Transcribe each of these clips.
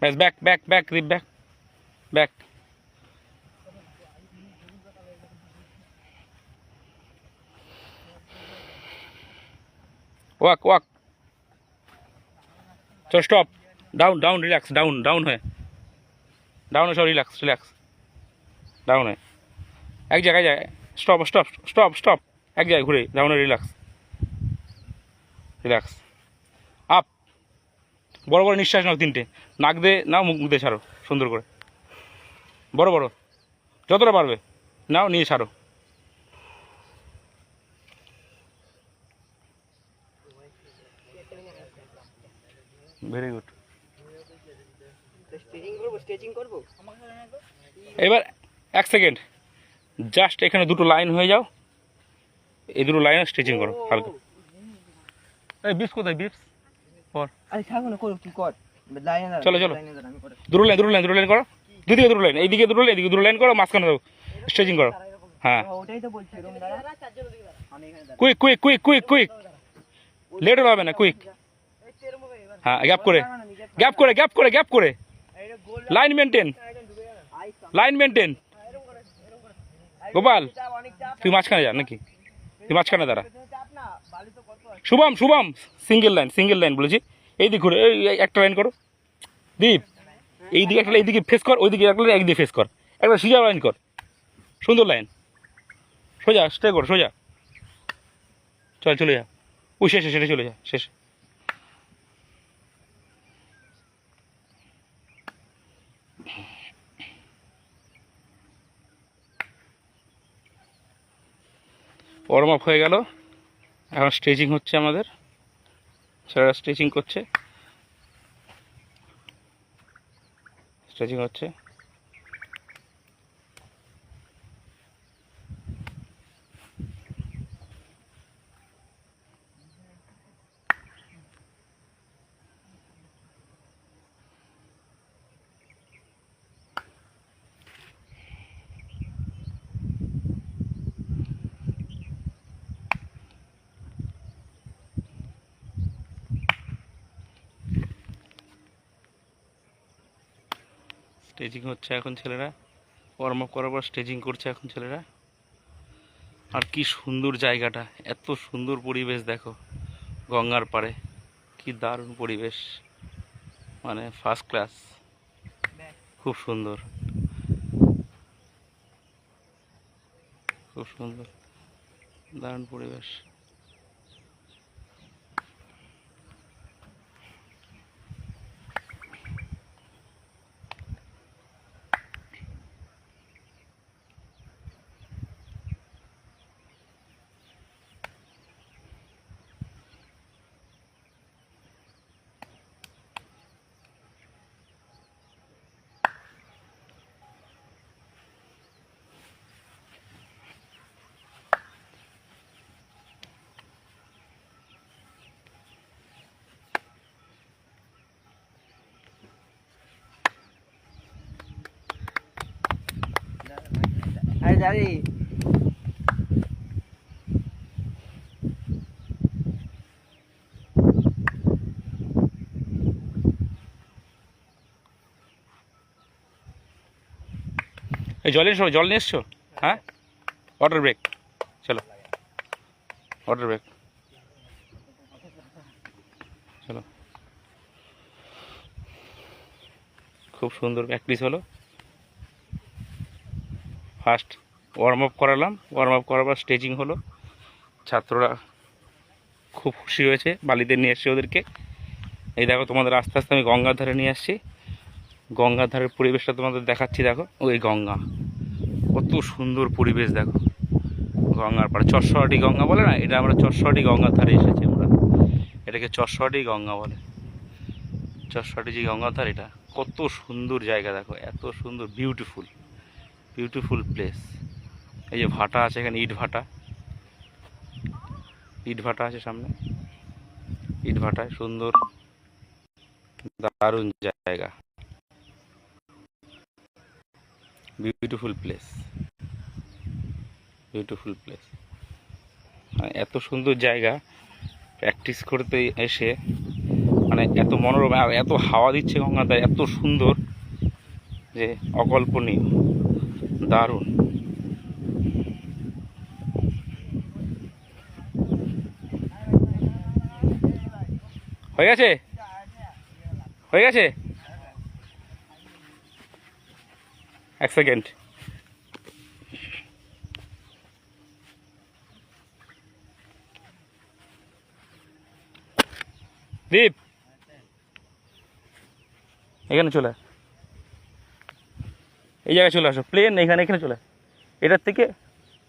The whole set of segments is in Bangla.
ব্যাস ব্যাক ব্যাক ব্যাক রিপ ব্যাক ব্যাক ওয়াক ওয়াক চল stop down down relax down down হয়ে। ডাউন সব রিল্যাক্স রিল্যাক্স ডাউন হয়ে। এক জায়গায় যায়। স্টপ স্টপ স্টপ স্টপ এক জায়গায় ঘুরে। ডাউনে রিল্যাক্স রিল্যাক্স আপ বড় বড় নিঃশ্বাস নাও তিনটে। নাক দিয়ে নাও মুখ দিয়ে ছাড়ো, সুন্দর করে। বড় বড়, যতটা পারবে, নাও, নিয়ে ছাড়ো। ভেরি গুড এবার এক সেকেন্ড। জাস্ট এখানে দুটো লাইন হয়ে যাও। এই দুটো লাইনে স্ট্রেচিং করো, হালকা। বিপস কোথায় বিপস পর আরে থাকো না করো তুই কর। লাইনে দাঁড়া চলো, চলো। দুটো লাইন দুটো লাইন দুটো লাইন করো। দুদিকে দুটো লাইন এইদিকে দুটো লাইন এইদিকে দুটো লাইন করো মাঝখানে দাও স্ট্রেচিং করো। হ্যাঁ। ওটাই তো বলছি quick quick quick quick quick late হবে না কুইক হ্যাঁ গ্যাপ করে। গ্যাপ করে গ্যাপ করে গ্যাপ করে। Line maintain line maintain Gopal তুই মাঝখানে যা নাকি? তুই মাঝখানে দাঁড়া। Shubham Shubham single line single line বলেছি। এই দিক ঘুরে, এই একটা লাইন করো। দীপ, এই দিকে একটা এইদিকে ফেস কর ওইদিকে একটা একদিকে ফেস কর। একটা সিজা লাইন কর। সুন্দর লাইন সোজা স্টে কর, সোজা। চল, চলে যা। ওই শেষে সেটা চলে যা, শেষ। ওয়ার্ম আপ হয়ে গেল। এখন স্ট্রেচিং হচ্ছে আমাদের। ছেলেরা স্ট্রেচিং করছে। স্ট্রেচিং হচ্ছে। স্টেজিং হচ্ছে এখন ছেলেরা। ওয়ার্ম আপ করার পর স্টেজিং করছে এখন ছেলেরা। আর কি সুন্দর জায়গাটা, এত সুন্দর পরিবেশ দেখো, গঙ্গার পাড়ে। কি দারুণ পরিবেশ। মানে ফার্স্ট ক্লাস খুব সুন্দর। খুব সুন্দর। দারুণ পরিবেশ। আরে এই জল এসো, জল নিয়ে এসছো? হ্যাঁ? ওয়াটার ব্রেক চলো। ওয়াটার ব্রেক চলো। খুব সুন্দর প্র্যাকটিস হলো। ফার্স্ট ওয়ার্ম আপ করালাম। ওয়ার্ম আপ করার পর স্টেজিং হলো। ছাত্ররা খুব খুশি হয়েছে বালিতে নিয়ে এসছে ওদেরকে। এই দেখো তোমাদের আস্তে আস্তে আমি গঙ্গার ধারে নিয়ে আসছি। গঙ্গার ধারের পরিবেশটা তোমাদের দেখাচ্ছি, দেখো। ওই গঙ্গা। কত সুন্দর পরিবেশ, দেখো। গঙ্গার পাড়ে চশোয়াটি গঙ্গা বলে না? এটা আমরা চশোয়াটি গঙ্গার ধারে এসেছি আমরা। এটাকে চশোয়াটি গঙ্গা বলে। চশোয়াটি যে গঙ্গার ধার, এটা কত সুন্দর জায়গা, দেখো। এত সুন্দর বিউটিফুল বিউটিফুল প্লেস এই যে ভাটা আছে এখানে, ইট ভাটা। ইট ভাটা আছে সামনে। ইট ভাটায় সুন্দর। দারুণ জায়গা। বিউটিফুল প্লেস বিউটিফুল প্লেস এত সুন্দর জায়গা। প্র্যাকটিস করতে এসে মানে এত মনোরম, আর এত হাওয়া দিচ্ছে গঙ্গাটা এত সুন্দর যে অকল্পনীয়। দারুণ। হয়ে গেছে? হয়ে গেছে? এক সেকেন্ড। দীপ! এখানে চলে। এই জায়গায় চলে আসো। প্লেন এখানে এখানে চলে এটার থেকে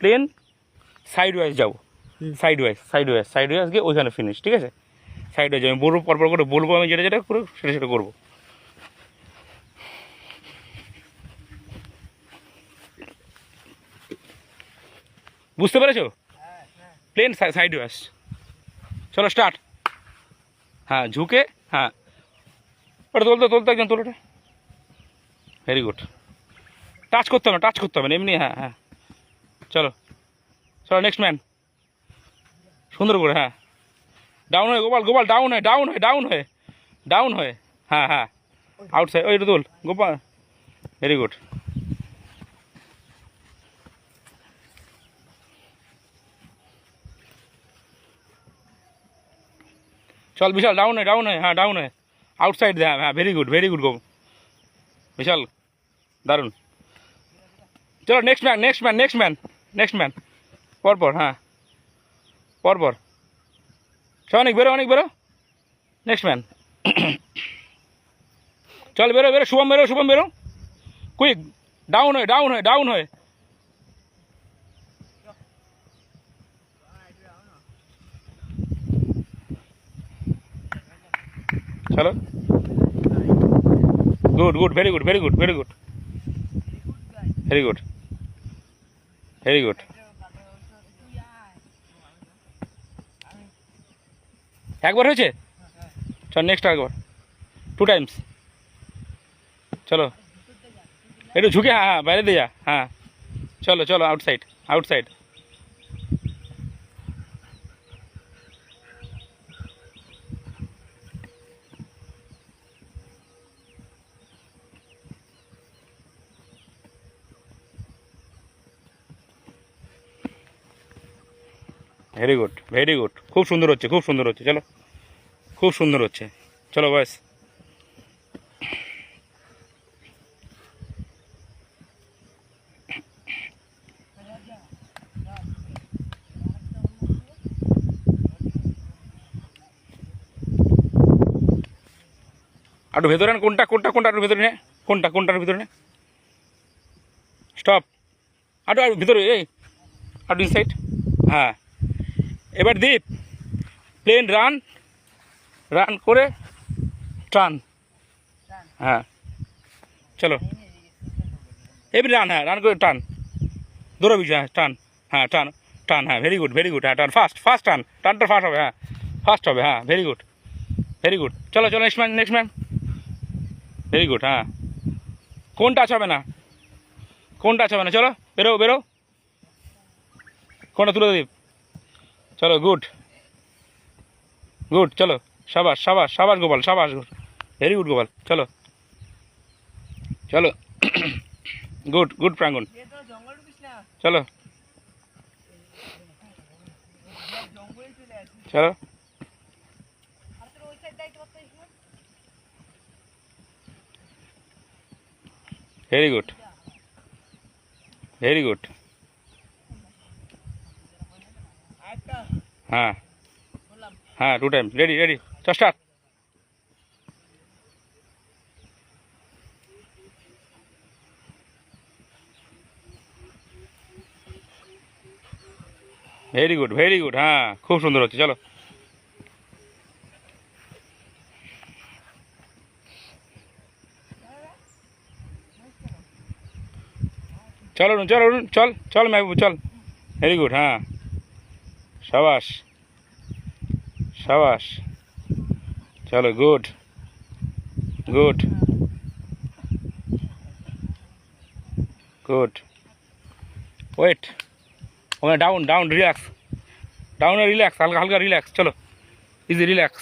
প্লেন সাইড ওয়াইজ যাব। Side wise side wise side wise গিয়ে ওইখানে ফিনিশ ঠিক আছে? সাইড ওয়াইজ আমি বলব, পরপর করে বলব আমি যেটা যেটা করে সেটা সেটা করব। বুঝতে পেরেছ? প্লেন সাইড ওয়াইজ চলো স্টার্ট হ্যাঁ ঝুঁকে হ্যাঁ। ওটা তুলতে তুলতে একজন তোলোটা। ভেরি গুড টাচ করতে হবে টাচ করতে হবে না, এমনি হ্যাঁ হ্যাঁ। চলো। চলো নেক্সট ম্যান সুন্দর করে হ্যাঁ। ডাউন হয়ে, গোপাল গোপাল ডাউন হয়ে ডাউন হয়ে ডাউন হয়ে ডাউন হয়ে। হ্যাঁ হ্যাঁ। আউটসাইড ওই তুল। গোপাল ভেরি গুড চল, বিশাল ডাউন হয়ে ডাউন হয়ে হ্যাঁ ডাউন হয়ে। আউটসাইড হ্যাঁ হ্যাঁ very good very good go Bishal, দারুণ। চলো next man next man next man next man পরপর হ্যাঁ। পরপর। অনেক বেরো অনেক বেরো। নেক্সট ম্যান চল, বেরো বেরো, শুভম বেরো শুভম, বেরো। কুইক ডাউন হয়ে ডাউন হয়ে ডাউন হয়ে। চলো good good very good very good very good very good very good একবার হয়েছে? চল নেক্সট একবার। টু টাইমস চলো। একটু ঝুঁকে হ্যাঁ হ্যাঁ বাইরে দিয়ে যা হ্যাঁ। চলো চলো outside outside very good very good খুব সুন্দর হচ্ছে, খুব সুন্দর হচ্ছে, চলো। খুব সুন্দর হচ্ছে। চলো বয়স একটু ভেতরে কোনটা কোনটা কোনটা একটু ভেতরে নে? কোনটা কোনটার ভিতরে নে? স্টপ আটু আর, ভিতরে, এই। আটু ইনসাইড হ্যাঁ। এবার দীপ প্লেন রান রান করে টান। হ্যাঁ চলো। এবার রান হ্যাঁ রান করে টান। দৌড়াবি হ্যাঁ টান। হ্যাঁ টান টান হ্যাঁ ভেরি গুড ভেরি গুড হ্যাঁ টান ফাস্ট ফাস্ট টান। টানটা ফাস্ট হবে হ্যাঁ ফাস্ট হবে হ্যাঁ ভেরি গুড ভেরি গুড চলো চলো next man next man very good হ্যাঁ। কোনটা আছে হবে না? কোনটা আছে হবে না? চলো, বেরো বেরো। কোনটা তুলে দীপ? চলো, গুড। গুড, চলো। সাবাস সাবাস সাবাস গোপাল, সাবাস গুড ভেরি গুড গোপাল। চলো। চলো। গুড গুড প্রাঙ্গন চলো। চলে। ভেরি গুড ভেরি গুড হ্যাঁ। হ্যাঁ two time ready ready start very good very good হ্যাঁ খুব সুন্দর হচ্ছে চলো। চলো অরুণ, চল অরুণ, চল চল মেহবুব চল। ভেরি গুড হ্যাঁ। সাবাস সাবাস। চলো, গুড গুড গুড। ওয়েট, ওখানে ডাউন ডাউন রিল্যাক্স ডাউনে রিল্যাক্স হালকা হালকা রিল্যাক্স চলো। Easy relax